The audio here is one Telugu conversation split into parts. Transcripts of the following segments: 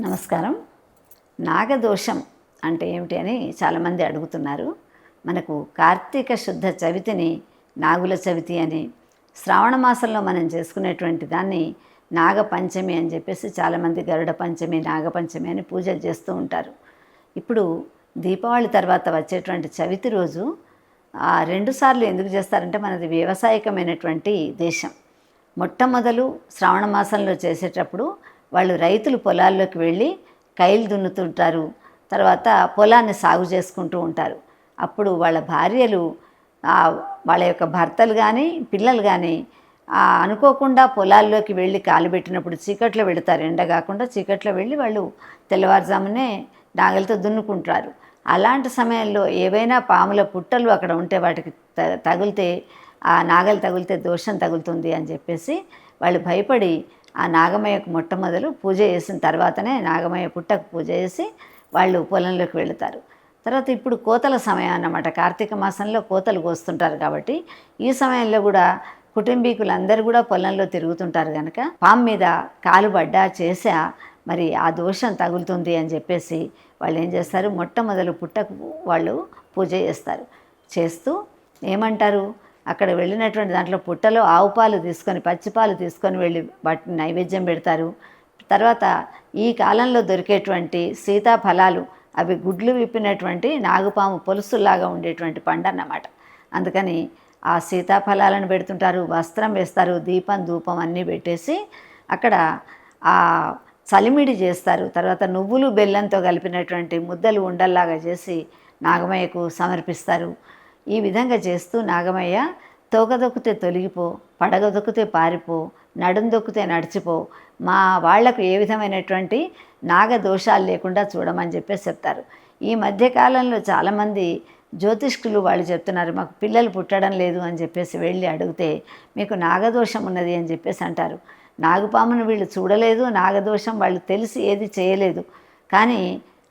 నమస్కారం. నాగదోషం అంటే ఏమిటి అని చాలామంది అడుగుతున్నారు. మనకు కార్తీక శుద్ధ చవితిని నాగుల చవితి అని శ్రావణ మాసంలో మనం చేసుకునేటువంటి దాన్ని నాగపంచమి అని చెప్పేసి చాలామంది గరుడ పంచమి నాగపంచమి అని పూజలు చేస్తూ ఉంటారు. ఇప్పుడు దీపావళి తర్వాత వచ్చేటువంటి చవితి రోజు ఆ రెండు సార్లు ఎందుకు చేస్తారంటే మనది వ్యవసాయకమైనటువంటి దేశం. మొట్టమొదలు శ్రావణ మాసంలో చేసేటప్పుడు వాళ్ళు రైతులు పొలాల్లోకి వెళ్ళి కైలు దున్నుతుంటారు. తర్వాత పొలాన్ని సాగు చేసుకుంటూ ఉంటారు. అప్పుడు వాళ్ళ భార్యలు వాళ్ళ యొక్క భర్తలు కానీ పిల్లలు కానీ అనుకోకుండా పొలాల్లోకి వెళ్ళి కాలు పెట్టినప్పుడు చీకట్లో వెళతారు ఎండ కాకుండా చీకట్లో వెళ్ళి వాళ్ళు తెల్లవారుజామునే నాగలితో దున్నుకుంటారు. అలాంటి సమయంలో ఏవైనా పాముల పుట్టలు అక్కడ ఉంటే వాటికి త- తగిలితే ఆ నాగలి తగిలితే దోషం తగులుతుంది అని చెప్పేసి వాళ్ళు భయపడి ఆ నాగమయ్యకు మొట్టమొదలు పూజ చేసిన తర్వాతనే నాగమయ్య పుట్టకు పూజ చేసి వాళ్ళు పొలంలోకి వెళుతారు. తర్వాత ఇప్పుడు కోతల సమయం అన్నమాట. కార్తీక మాసంలో కోతలు కోస్తుంటారు కాబట్టి ఈ సమయంలో కూడా కుటుంబీకులందరూ కూడా పొలంలో తిరుగుతుంటారు కనుక పాము మీద కాలు పడ్డా చేసా మరి ఆ దోషం తగులుతుంది అని చెప్పేసి వాళ్ళు ఏం చేస్తారు? మొట్టమొదలు పుట్టకు వాళ్ళు పూజ చేస్తారు. చేస్తూ ఏమంటారు? అక్కడ వెళ్ళినటువంటి దాంట్లో పుట్టలో ఆవు పాలు తీసుకొని పచ్చిపాలు తీసుకొని వెళ్ళి వాటిని నైవేద్యం పెడతారు. తర్వాత ఈ కాలంలో దొరికేటువంటి సీతాఫలాలు అవి గుడ్లు విప్పినటువంటి నాగుపాము పొలుసులాగా ఉండేటువంటి పండు అన్నమాట అందుకని ఆ సీతాఫలాలను పెడుతుంటారు వస్త్రం వేస్తారు దీపం ధూపం అన్నీ పెట్టేసి అక్కడ ఆ చలిమిడి చేస్తారు. తర్వాత నువ్వులు బెల్లంతో కలిపినటువంటి ముద్దలు ఉండల్లాగా చేసి నాగమయ్యకు సమర్పిస్తారు. ఈ విధంగా చేస్తూ నాగమయ్య తోకదొక్కితే తొలగిపో పడగదొక్కితే పారిపో నడుం దొక్కితే నడిచిపో మా వాళ్ళకు ఏ విధమైనటువంటి నాగదోషాలు లేకుండా చూడమని చెప్పేసి చెప్తారు. ఈ మధ్యకాలంలో చాలామంది జ్యోతిష్కులు వాళ్ళు చెప్తున్నారు మాకు పిల్లలు పుట్టడం లేదు అని చెప్పేసి వెళ్ళి అడిగితే మీకు నాగదోషం ఉన్నది అని చెప్పేసి అంటారు. నాగుపామును వీళ్ళు చూడలేదు నాగదోషం వాళ్ళు తెలిసి ఏది చేయలేదు. కానీ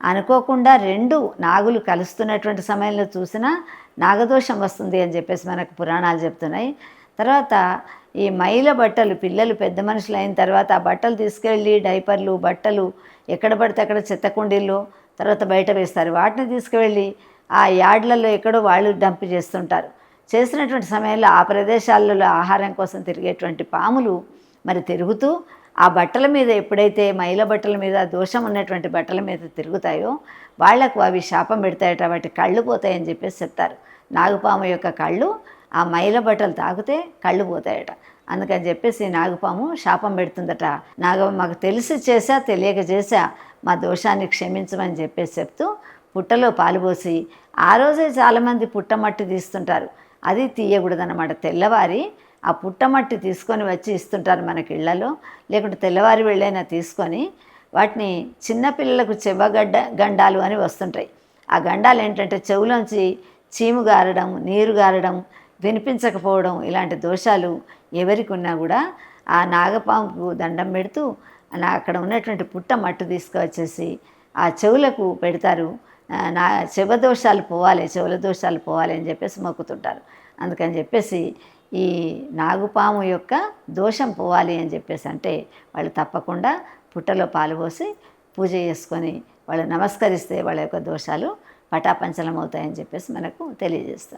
అనుకోకుండా రెండు నాగులు కలుస్తున్నటువంటి సమయంలో చూసినా నాగదోషం వస్తుంది అని చెప్పేసి మనకు పురాణాలు చెప్తున్నాయి. తర్వాత ఈ మైల బట్టలు పిల్లలు పెద్ద మనుషులు అయిన తర్వాత ఆ బట్టలు తీసుకెళ్ళి డైపర్లు బట్టలు ఎక్కడ పడితే అక్కడ చెత్త కుండీలు తర్వాత బయట వేస్తారు. వాటిని తీసుకువెళ్ళి ఆ యార్డ్లలో ఎక్కడో వాళ్ళు డంప్ చేస్తుంటారు. చేసినటువంటి సమయంలో ఆ ప్రదేశాలలో ఆహారం కోసం తిరిగేటువంటి పాములు మరి తిరుగుతూ ఆ బట్టల మీద ఎప్పుడైతే మైల బట్టల మీద దోషం ఉన్నటువంటి బట్టల మీద తిరుగుతాయో వాళ్ళకు అవి శాపం పెడతాయట వాటి కళ్ళు పోతాయని చెప్పేసి చెప్తారు. నాగుపాము యొక్క కళ్ళు ఆ మైల బట్టలు తాకితే కళ్ళు పోతాయట. అందుకని చెప్పేసి నాగుపాము శాపం పెడుతుందట. నాగ మాకు తెలిసి చేసా తెలియక చేసా మా దోషాన్ని క్షమించమని చెప్పేసి చెప్తూ పుట్టలో పాలు పోసి ఆ రోజే చాలామంది పుట్టమట్టి తీస్తుంటారు. అది తీయకూడదన్నమాట. తెల్లవారి ఆ పుట్టమట్టి తీసుకొని వచ్చి ఇస్తుంటారు మనకి ఇళ్ళలో లేకుంటే తెల్లవారి వెళ్ళైనా తీసుకొని వాటిని చిన్నపిల్లలకు చెవగడ్డ గండాలు అని వస్తుంటాయి. ఆ గండాలు ఏంటంటే చెవులోంచి చీము గారడం నీరు గారడం వినిపించకపోవడం ఇలాంటి దోషాలు ఎవరికి ఉన్నా కూడా ఆ నాగపాముకు దండం పెడుతూ నా అక్కడ ఉన్నటువంటి పుట్ట మట్టు తీసుకువచ్చేసి ఆ చెవులకు పెడతారు. నా చెవ దోషాలు పోవాలి చెవుల దోషాలు పోవాలి అని చెప్పేసి మొక్కుతుంటారు. అందుకని చెప్పేసి ఈ నాగుపాము యొక్క దోషం పోవాలి అని చెప్పేసి అంటే వాళ్ళు తప్పకుండా పుట్టలో పాలు పోసి పూజ చేసుకొని వాళ్ళు నమస్కరిస్తే వాళ్ళ యొక్క దోషాలు పటాపంచలం అవుతాయని చెప్పేసి మనకు తెలియజేస్తారు